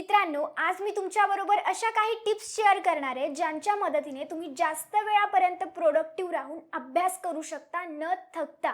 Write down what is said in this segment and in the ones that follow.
मित्रांनो आज मी तुमच्याबरोबर अशा काही टिप्स शेअर करणार आहे ज्यांच्या मदतीने तुम्ही जास्त वेळापर्यंत प्रोडक्टिव्ह राहून अभ्यास करू शकता न थकता.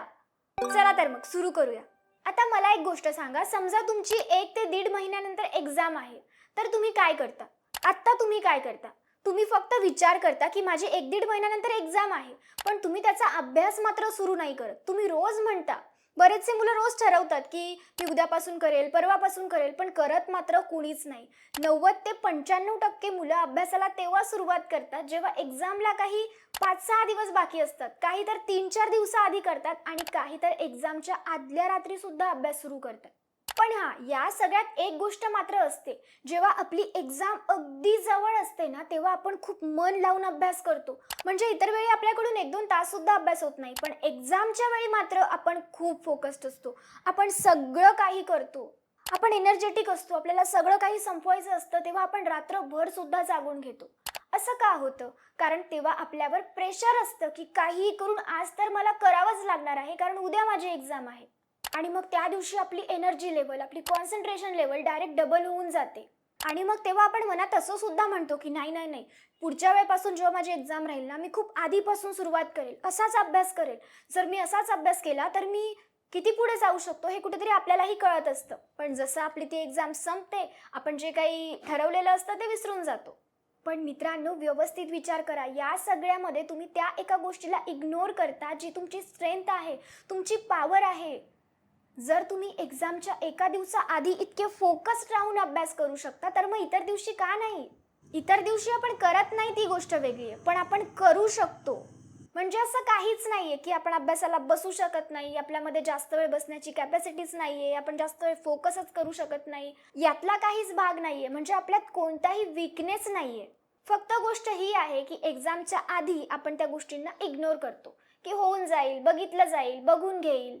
चला तर मग सुरू करूया. आता मला एक गोष्ट सांगा समजा तुमची एक ते दीड महिन्यानंतर एक्झाम आहे तर तुम्ही काय करता? आत्ता तुम्ही काय करता? तुम्ही फक्त विचार करता की माझी एक दीड महिन्यानंतर एक्झाम आहे पण तुम्ही त्याचा अभ्यास मात्र सुरू नाही करत. तुम्ही रोज म्हणता बरेचसे मुलं रोज ठरवतात की मी उद्यापासून करेल परवापासून करेल पण करत मात्र कुणीच नाही. नव्वद ते पंच्याण्णव टक्के मुलं अभ्यासाला तेव्हा सुरुवात करतात जेव्हा एक्झामला काही पाच सहा दिवस बाकी असतात. काही तर तीन चार दिवसाआधी करतात आणि काही तर एक्झामच्या आदल्या रात्रीसुद्धा अभ्यास सुरू करतात. पण हा या सगळ्यात एक गोष्ट मात्र असते. जेव्हा आपली एक्झाम अगदी जवळ असते ना तेव्हा आपण खूप मन लावून अभ्यास करतो. म्हणजे इतर वेळी आपल्याकडून एक दोन तास सुद्धा अभ्यास होत नाही पण एक्झामच्या वेळी मात्र आपण खूप फोकस्ड असतो. आपण सगळं काही करतो. आपण एनर्जेटिक असतो आपल्याला सगळं काही संपवायचं असतं तेव्हा आपण रात्रभर सुद्धा जागून घेतो. असं का होतं? कारण तेव्हा आपल्यावर प्रेशर असतं की काहीही करून आज तर मला करावंच लागणार आहे कारण उद्या माझी एक्झाम आहे. आणि मग त्या दिवशी आपली एनर्जी लेवल आपली कॉन्सन्ट्रेशन लेवल डायरेक्ट डबल होऊन जाते. आणि मग तेव्हा आपण मनात असं सुद्धा म्हणतो की नाही नाही नाही. पुढच्या वेळेपासून जेव्हा माझी एक्झाम राहील ना मी खूप आधीपासून सुरुवात करेल. असाच अभ्यास करेल. जर मी असाच अभ्यास केला तर मी किती पुढे जाऊ शकतो हे कुठेतरी आपल्यालाही कळत असतं. पण जसं आपली ती एक्झाम संपते आपण जे काही ठरवलेलं असतं ते विसरून जातो. पण मित्रांनो व्यवस्थित विचार करा. या सगळ्यामध्ये तुम्ही त्या एका गोष्टीला इग्नोर करता जी तुमची स्ट्रेंथ आहे तुमची पॉवर आहे. जर तुम्ही एक्झामच्या एका दिवसाआधी इतके फोकस्ड राहून अभ्यास करू शकता तर मग इतर दिवशी का नाही? इतर दिवशी आपण करत नाही ती गोष्ट वेगळी आहे पण आपण करू शकतो. म्हणजे असं काहीच नाही आहे की आपण अभ्यासाला बसू शकत नाही आपल्यामध्ये जास्त वेळ बसण्याची कॅपॅसिटीच आहे आपण जास्त वेळ फोकसच करू शकत नाही. यातला काहीच भाग नाही आहे म्हणजे आपल्यात कोणताही विकनेस नाही आहे फक्त गोष्ट ही आहे की एक्झामच्या आधी आपण त्या गोष्टींना इग्नोर करतो की होऊन जाईल बघितलं जाईल बघून घेईल.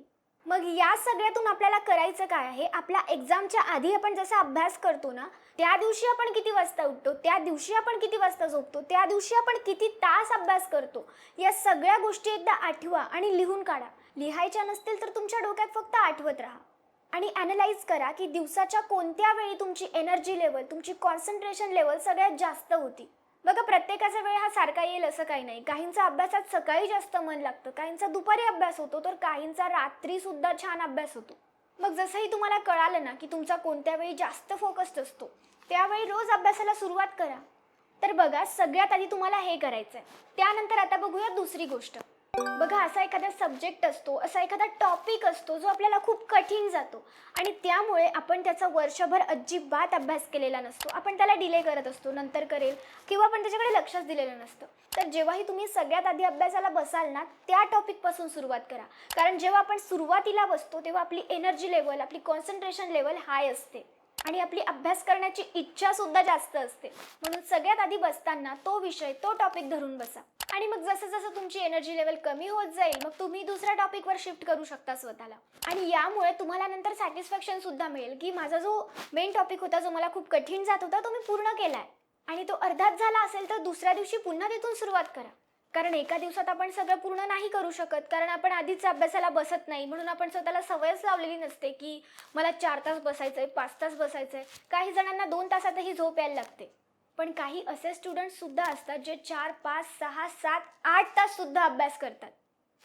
मग या सगळ्यातून आपल्याला करायचं काय आहे? आपल्या एक्झामच्या आधी आपण जसा अभ्यास करतो ना त्या दिवशी आपण किती वाजता उठतो? त्या दिवशी आपण किती वाजता झोपतो? त्या दिवशी आपण किती तास अभ्यास करतो? या सगळ्या गोष्टी एकदा आठवा आणि लिहून काढा. लिहायच्या नसतील तर तुमच्या डोक्यात फक्त आठवत राहा. आणि ॲनलाइज करा की दिवसाच्या कोणत्या वेळी तुमची एनर्जी लेवल तुमची कॉन्सन्ट्रेशन लेवल सगळ्यात जास्त होती. बघा प्रत्येकाचा वेळ हा सारखा येईल असं काही नाही. काहींचा अभ्यासात सकाळी जास्त मन लागतं काहींचा दुपारी अभ्यास होतो तर काहींचा रात्री सुद्धा छान अभ्यास होतो. मग जसंही तुम्हाला कळालं ना की तुमचा कोणत्या वेळी जास्त फोकस्ड असतो त्यावेळी रोज अभ्यासाला सुरुवात करा. तर बघा सगळ्यात आधी तुम्हाला हे करायचं आहे त्यानंतर आता बघूया दुसरी गोष्ट. बघा असा एखादा सब्जेक्ट असतो असा एखादा टॉपिक असतो जो आपल्याला खूप कठीण जातो. आणि त्यामुळे आपण त्याचा वर्षभर अजिबात अभ्यास केलेला नसतो. आपण त्याला डिले करत असतो नंतर करेल किंवा आपण त्याच्याकडे लक्षच दिलेलं नसतं. तर जेव्हाही तुम्ही सगळ्यात आधी अभ्यासाला बसाल ना त्या टॉपिकपासून सुरुवात करा. कारण जेव्हा आपण सुरुवातीला बसतो तेव्हा आपली एनर्जी लेवल आपली कॉन्सन्ट्रेशन लेवल हाय असते. आणि आपली अभ्यास करण्याची इच्छा सुद्धा जास्त असते. म्हणून सगळ्यात आधी बसताना तो विषय तो टॉपिक धरून बसा. आणि मग जसं जसं तुमची एनर्जी लेवल कमी होत जाईल मग तुम्ही दुसऱ्या टॉपिकवर शिफ्ट करू शकता स्वतःला. आणि यामुळे तुम्हाला नंतर सॅटिस्फॅक्शन सुद्धा मिळेल की माझा जो मेन टॉपिक होता जो मला खूप कठीण जात होता तो मी पूर्ण केलाय. आणि तो अर्धाच झाला असेल तर दुसऱ्या दिवशी पुन्हा तिथून सुरुवात करा. कारण एका दिवसात आपण सगळं पूर्ण नाही करू शकत कारण आपण आधीच अभ्यासाला बसत नाही. म्हणून आपण स्वतःला सवयच लावलेली नसते की मला चार तास बसायचं आहे पाच तास बसायचं आहे काही जणांना दोन तासातही झोप यायला लागते. पण काही असे स्टुडंट्ससुद्धा असतात जे चार पाच सहा सात आठ तास सुद्धा अभ्यास करतात.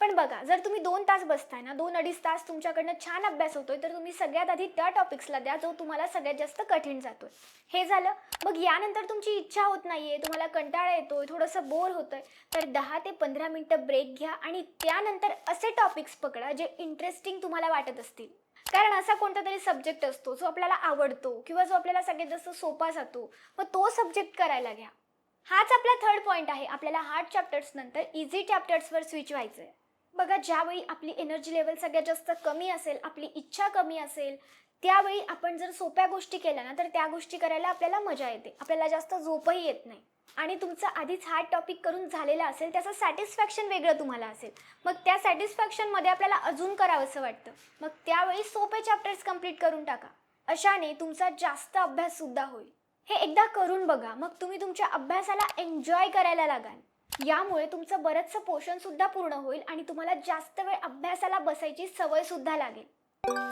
पण बघा जर तुम्ही दोन तास बसताय ना दोन अडीच तास तुमच्याकडनं छान अभ्यास होतोय तर तुम्ही सगळ्यात आधी त्या टॉपिक्सला द्या जो तुम्हाला सगळ्यात जास्त कठीण जातोय. हे झालं. मग यानंतर तुमची इच्छा होत नाही आहे तुम्हाला कंटाळा येतोय थोडंसं बोर होतंय तर दहा ते पंधरा मिनटं ब्रेक घ्या आणि त्यानंतर असे टॉपिक्स पकडा जे इंटरेस्टिंग तुम्हाला वाटत असतील. कारण असा कोणता तरी सब्जेक्ट असतो जो आपल्याला आवडतो किंवा जो आपल्याला सगळ्यात जास्त सोपा जातो मग तो सब्जेक्ट करायला घ्या. हाच आपला थर्ड पॉईंट आहे. आपल्याला हार्ड चॅप्टर्स नंतर इझी चॅप्टर्सवर स्विच व्हायचं आहे बघा ज्यावेळी आपली एनर्जी लेवल सगळ्यात जास्त कमी असेल आपली इच्छा कमी असेल त्यावेळी आपण जर सोप्या गोष्टी केल्या ना तर त्या गोष्टी करायला आपल्याला मजा येते. आपल्याला जास्त झोपही येत नाही. आणि तुमचा आधीच हा टॉपिक करून झालेला असेल त्याचं सॅटिस्फॅक्शन वेगळं तुम्हाला असेल. मग त्या सॅटिस्फॅक्शनमध्ये आपल्याला अजून करावंसं वाटतं. मग त्यावेळी सोपे चॅप्टर्स कंप्लीट करून टाका. अशाने तुमचा जास्त अभ्याससुद्धा होईल. हे एकदा करून बघा. मग तुम्ही तुमच्या अभ्यासाला एन्जॉय करायला लागाल. यामुळे तुमचं बरंचसं पोषण सुद्धा पूर्ण होईल आणि तुम्हाला जास्त वेळ अभ्यासाला बसायची सवय सुद्धा लागेल.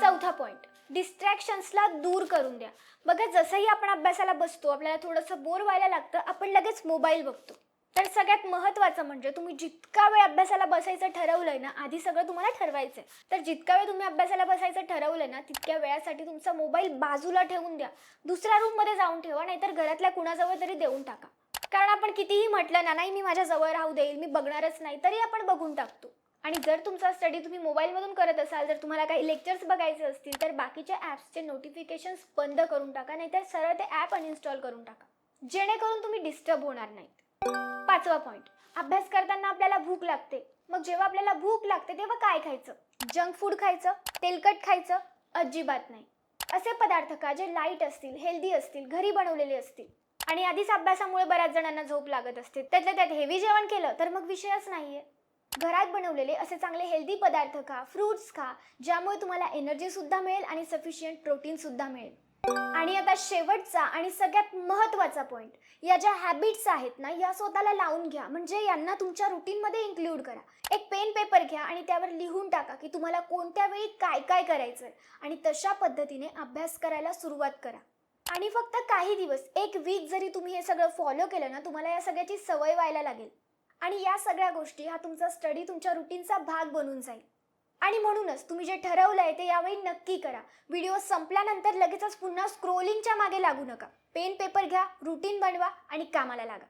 चौथा पॉइंट डिस्ट्रॅक्शन्सला दूर करून द्या. बघा जसंही आपण अभ्यासाला बसतो आपल्याला थोडंसं बोर व्हायला लागतं आपण लगेच मोबाईल बघतो. तर सगळ्यात महत्त्वाचं म्हणजे तुम्ही जितका वेळ अभ्यासाला बसायचं ठरवलंय ना आधी सगळं तुम्हाला ठरवायचंय. तर जितका वेळ तुम्ही अभ्यासाला बसायचं ठरवलंय ना तितक्या वेळासाठी तुमचा मोबाईल बाजूला ठेवून द्या. दुसऱ्या रूममध्ये जाऊन ठेवा नाहीतर घरातल्या कुणाजवळ तरी देऊन टाका. कारण आपण कितीही म्हटलं ना नाही मी माझ्या जवळ राहू देईल मी बघणारच नाही तरी आपण बघून टाकतो. आणि जर तुमचा स्टडी तुम्ही मोबाईलमधून करत असाल जर तुम्हाला काही लेक्चर्स बघायचे असतील तर बाकीच्या ॲप्सचे नोटिफिकेशन्स बंद करून टाका नाहीतर सरळ ते ॲप अनइन्स्टॉल करून टाका. जेणेकरून तुम्ही डिस्टर्ब होणार नाहीत. पाचवा पॉईंट अभ्यास करताना आपल्याला भूक लागते. मग जेव्हा आपल्याला भूक लागते तेव्हा काय खायचं? जंक फूड खायचं तेलकट खायचं? अजिबात नाही. असे पदार्थ का जे लाइट असतील हेल्दी असतील घरी बनवलेले असतील. आणि आधीच अभ्यासामुळे बऱ्याच जणांना झोप लागत असते. त्यातल्या त्यात हेवी जेवण केलं तर मग विषयच नाहीये. घरात बनवलेले असे चांगले हेल्दी पदार्थ खा फ्रुट्स खा ज्यामुळे तुम्हाला एनर्जी सुद्धा मिळेल आणि सफिशियंट प्रोटीन सुद्धा मिळेल. आणि आता शेवटचा आणि सगळ्यात महत्त्वाचा पॉईंट या ज्या हॅबिट्स आहेत ना या स्वतःला लावून घ्या. म्हणजे यांना तुमच्या रुटीनमध्ये इन्क्लूड करा. एक पेन पेपर घ्या आणि त्यावर लिहून टाका की तुम्हाला कोणत्या वेळी काय काय करायचं आहे आणि तशा पद्धतीने अभ्यास करायला सुरुवात करा. आणि फक्त काही दिवस एक वीक जरी तुम्ही हे सगळं फॉलो केलं ना तुम्हाला या सगळ्याची सवय व्हायला लागेल. आणि या सगळ्या गोष्टी हा तुमचा स्टडी तुमच्या रुटीनचा भाग बनून जाईल. आणि म्हणूनच तुम्ही जे ठरवलं आहे ते यावेळी नक्की करा. व्हिडिओ संपल्यानंतर लगेचच पुन्हा स्क्रोलिंगच्या मागे लागू नका. पेन पेपर घ्या रुटीन बनवा आणि कामाला लागा.